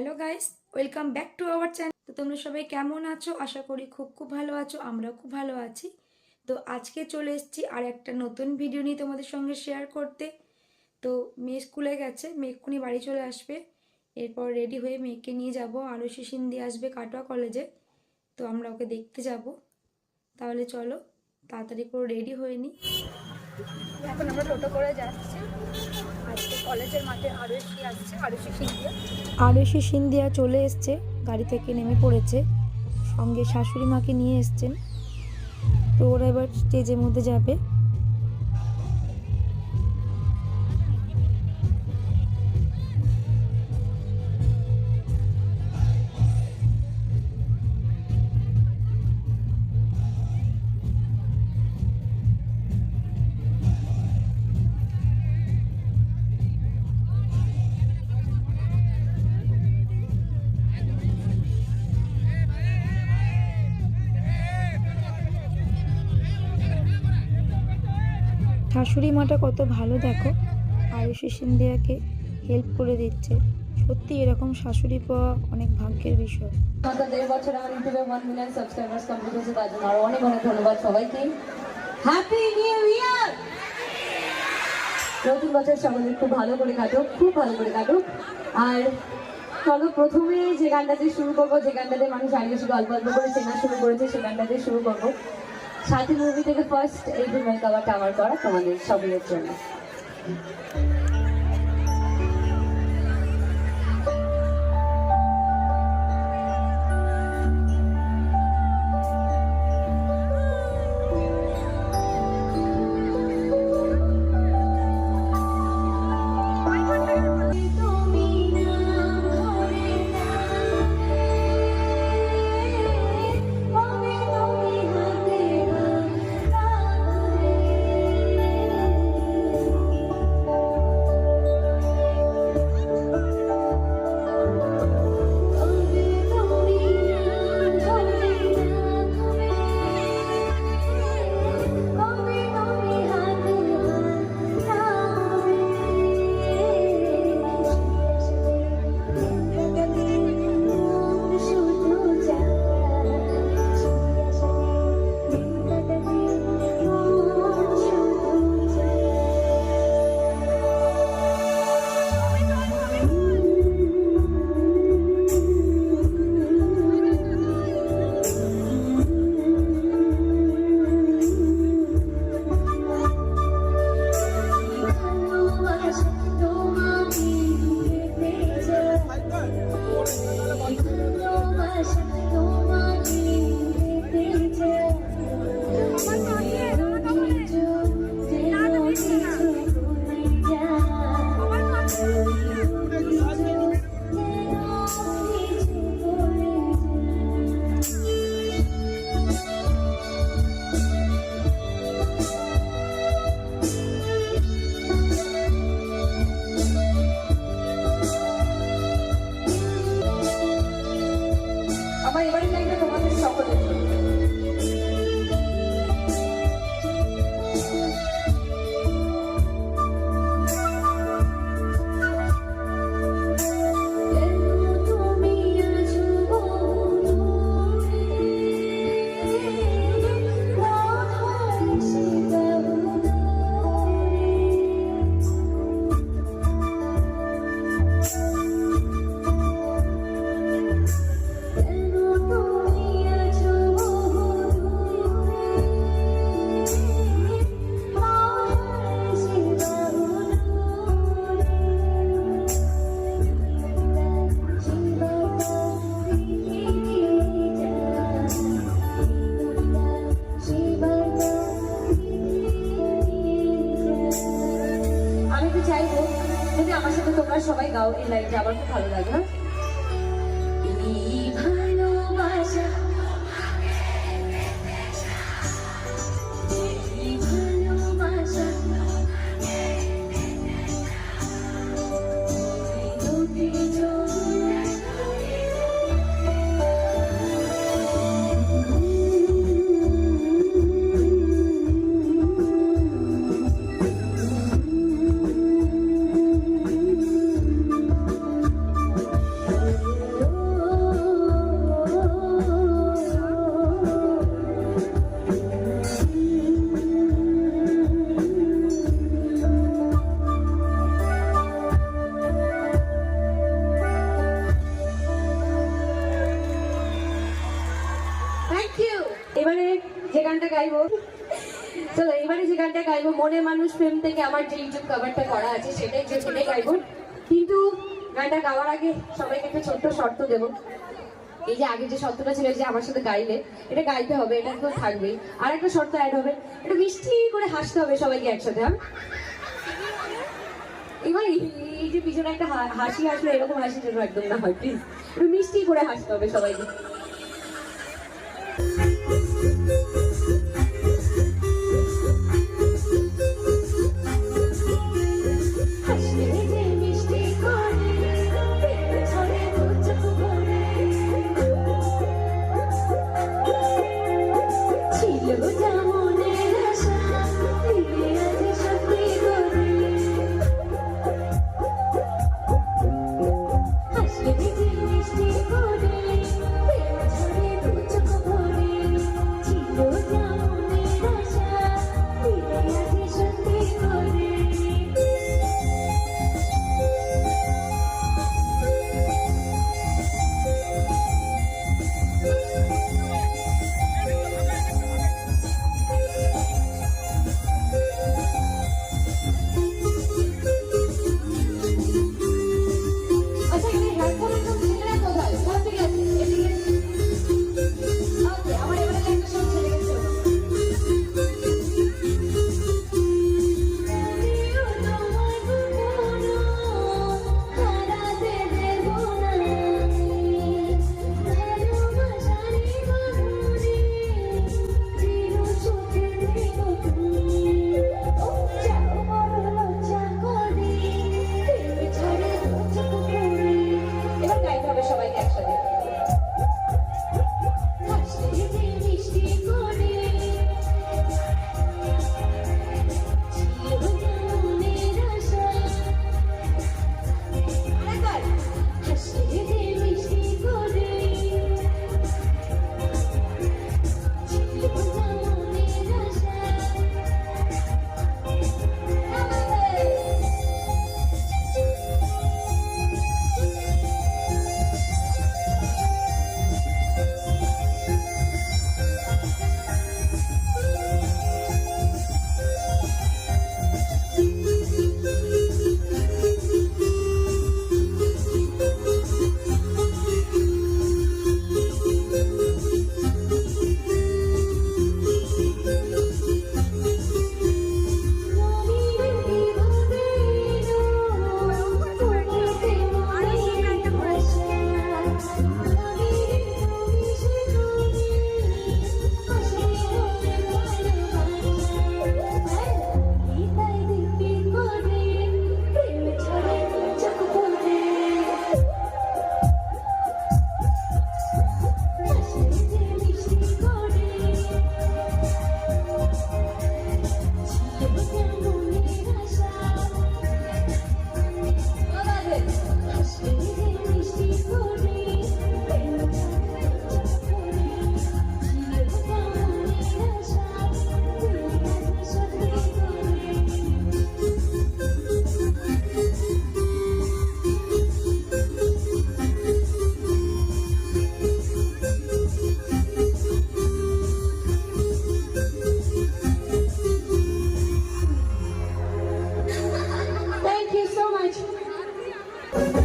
Hello guys welcome back to our channel তো তোমরা সবাই কেমন আছো? আশা করি খুব খুব ভালো আছো, আমরাও খুব ভালো আছি। তো আজকে চলে এসেছি আর একটা নতুন ভিডিও নিয়ে তোমাদের সঙ্গে শেয়ার করতে। তো মেয়ে স্কুলে গেছে, মেয়ে এক্ষুনি বাড়ি চলে আসবে। এরপর রেডি হয়ে মেয়েকে নিয়ে যাব। আরও শিশিন দিয়ে আসবে কাটোয়া কলেজে তো আমরা ওকে দেখতে যাব। তাহলে চলো, তাড়াতাড়ি করে রেডি হয়ে নিই এখন আমরা টোটো করে যাচ্ছি। কলেজের মাঠে আসছে সিন্ধিয়া। সিন্ধিয়া চলে এসছে, গাড়ি থেকে নেমে পড়েছে। সঙ্গে শাশুড়ি মাকে নিয়ে এসছেন। তো ওরা এবার স্টেজের মধ্যে যাবে। শাশুড়ি মাটা কত ভালো, দেখো। আরুষি সিন্ধিয়াকে হেল্প করে দিচ্ছে। সত্যি এরকম শাশুড়ি পাওয়া অনেক ভাগ্যের বিষয়। গত দেড় বছর আমার ইউটিউবে ওয়ান মিলিয়ন সাবস্ক্রাইবার্স কমপ্লিট হয়েছে, তার জন্য আরও অনেক অনেক ধন্যবাদ সবাইকে। হ্যাপি নিউ ইয়ার নতুন বছর সকলের খুব ভালো করে কাটুক, খুব ভালো করে কাটুক। আর চলো প্রথমে যে গানটা দিয়ে শুরু করব, যে গানটাতে মানুষ আগে শুধু অল্প করে চেনা শুরু করেছে সেই গানটা দিয়ে শুরু করব। সাথী মুভি থেকে ফার্স্ট এই কাভারটা আমার করা তোমাদের সবের জন্য। চাইব যদি আমার সাথে তোমরা সবাই গাও এই লাইনটা আমার খুব ভালো লাগে প্রেম থেকে আমার যে ইউটিউব কভারটা করা আছে, সেটাই যে সেটাই গাইবো কিন্তু গানটা গাওয়ার আগে সবাইকে একটা ছোট্ট শর্ত দেবো। এই যে আগে যে শর্তটা ছিল যে আমার সাথে গাইলে, এটা গাইতে হবে, এটা তো থাকবেই। আর একটা শর্ত অ্যাড হবে, এটা মিষ্টি করে হাসতে হবে সবাইকে একসাথে হ্যাঁ? এবার এই- যে পিছনে একটা হাসি আসলো, এরকম হাসি যেন একদম না হয় প্লিজ মিষ্টি করে হাসতে হবে সবাইকে। Bye.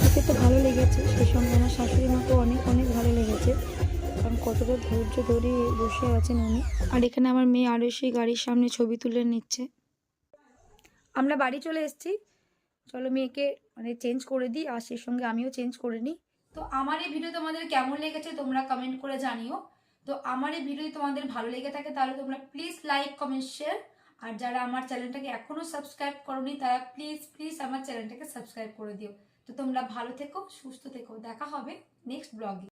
খেতে তো ভালো লেগেছে, সেই সঙ্গে আমার শাশুড়ি মাকে অনেক অনেক ভালো লেগেছে। কারণ কতটা ধৈর্য ধরে বসে আছেন উনি। আর এখানে আমার মেয়ে আরও সেই গাড়ির সামনে ছবি তুলে নিচ্ছে। আমরা বাড়ি চলে এসেছি। চলো মেয়েকে মানে চেঞ্জ করে দিই, আর সেই সঙ্গে আমিও চেঞ্জ করে নিই। তো আমার এই ভিডিও তোমাদের কেমন লেগেছে তোমরা কমেন্ট করে জানিও। তো আমার এই ভিডিও তোমাদের ভালো লেগে থাকে তাহলে তোমরা প্লিজ লাইক কমেন্ট শেয়ার আর যারা আমার চ্যানেলটাকে এখনও সাবস্ক্রাইব করনি তারা প্লিজ প্লিজ আমার চ্যানেলটাকে সাবস্ক্রাইব করে দিও। তো তোমরা ভালো থেকো, সুস্থ থেকো। দেখা হবে নেক্সট ব্লগে